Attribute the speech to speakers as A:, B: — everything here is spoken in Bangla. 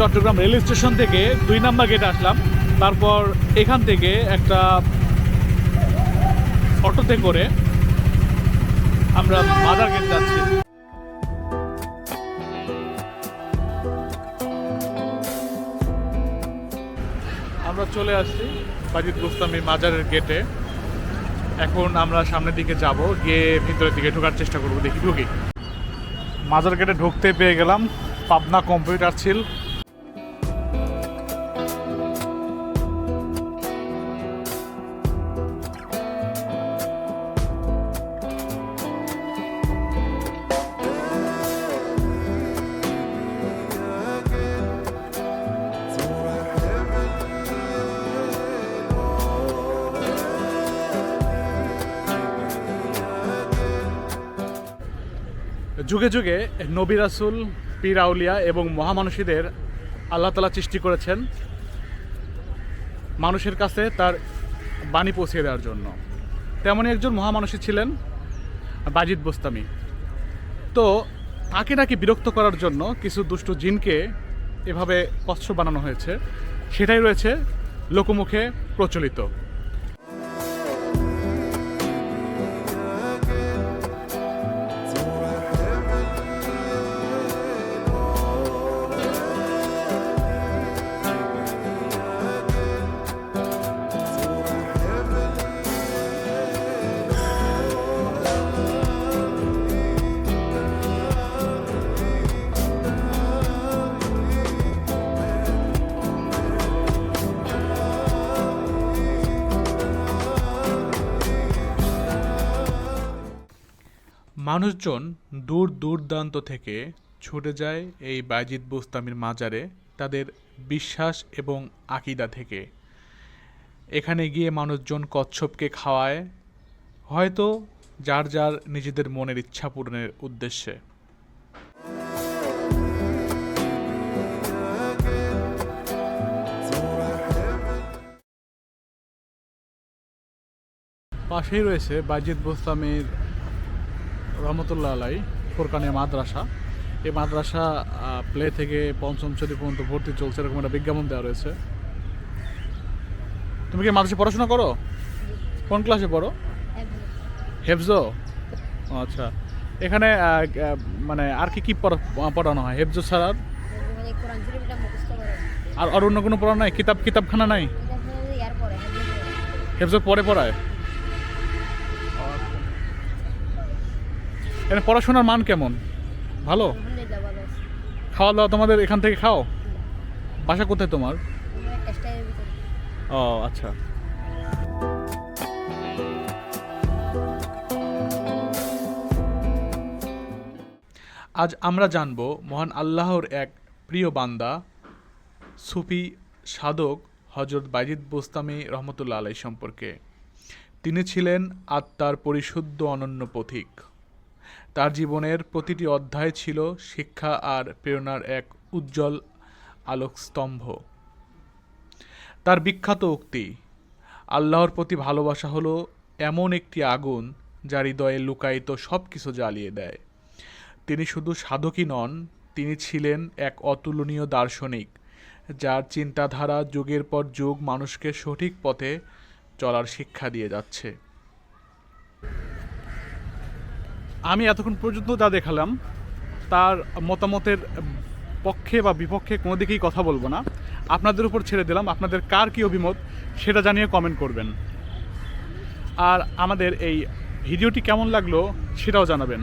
A: চট্টগ্রাম রেল স্টেশন থেকে দুই নাম্বার গেটে আসলাম। তারপর এখান থেকে একটা অটোতে করে আমরা মাদার গেট যাচ্ছি। আমরা চলে আসছি বাজিদ গোস্তামি মাজারের গেটে এখন আমরা সামনের দিকে যাব, গিয়ে ভিতরের দিকে ঢোকার চেষ্টা করব, দেখি ঢুকি। মাজার গেটে ঢুকতে পেয়ে গেলাম পাবনা কম্পিউটার ছিল যুগে যুগে নবী রাসুল, পীর আউলিয়া এবং মহামানুষীদের আল্লাহ তালা সৃষ্টি করেছেন মানুষের কাছে তার বাণী পৌঁছে দেওয়ার জন্য। তেমনই একজন মহামানুষী ছিলেন বাজিদ বোস্তামি। তো তাকে নাকি বিরক্ত করার জন্য কিছু দুষ্ট জিনকে এভাবে কচ্ছ বানানো হয়েছে। সেটাই রয়েছে লোকমুখে প্রচলিত। মানুষজন দূর দূরদান্ত থেকে ছুটে যায় এই বাইজিদ বুস্তামির মাজারে তাদের বিশ্বাস এবং আকিদা থেকে। এখানে গিয়ে মানুষজন কচ্ছপকে খাওয়ায়, হয়তো যার যার নিজেদের মনের ইচ্ছা পূরণের উদ্দেশ্যে। পাশেই রয়েছে বাইজিদ বুস্তামির রহমতুল্লাহ আলাই ফোরকানের মাদ্রাসা। এই মাদ্রাসা প্লে থেকে পঞ্চম শ্রেণি পর্যন্ত ভর্তি চলছে, এরকম একটা বিজ্ঞাপন দেওয়া রয়েছে। তুমি কি মাদ্রাসা পড়াশোনা করো? কোন ক্লাসে পড়ো? হেফজো। আচ্ছা। এখানে মানে আর কি কি পড়া- পড়ানো হয়? হেফজো ছাড়া আর? আর অন্য কোনো পড়া নাই? কিতাব, কিতাবখানা নাই? হেফজো পরে পড়ায়? এখানে পড়াশোনার মান কেমন? ভালো? খাওয়া দাওয়া তোমাদের এখান থেকে খাও? বাসা কোথায় তোমার? ও আচ্ছা। আজ আমরা জানব মহান আল্লাহর এক প্রিয় বান্দা, সুফি সাধক হজরত বাইজিদ বোস্তামি রহমতুল্লা আলাই সম্পর্কে। তিনি ছিলেন আত্মার পরিশুদ্ধ অনন্য পথিক। তার জীবনের প্রতিটি অধ্যায় ছিল শিক্ষা আর প্রেরণার এক উজ্জ্বল আলোকস্তম্ভ। তার বিখ্যাত উক্তি, আল্লাহর প্রতি ভালোবাসা হলো এমন একটি আগুন যা হৃদয়ে লুকায়িত সব কিছু জ্বালিয়ে দেয়। তিনি শুধু সাধকই নন, তিনি ছিলেন এক অতুলনীয় দার্শনিক, যার চিন্তাধারা যুগের পর যুগ মানুষকে সঠিক পথে চলার শিক্ষা দিয়ে যাচ্ছে। আমি এতক্ষণ পর্যন্ত যা দেখালাম, তার মতামতের পক্ষে বা বিপক্ষে কোনো দিকেই কথা বলব না। আপনাদের উপর ছেড়ে দিলাম। আপনাদের কার কী অভিমত সেটা জানিয়ে কমেন্ট করবেন। আর আমাদের এই ভিডিওটি কেমন লাগল সেটাও জানাবেন।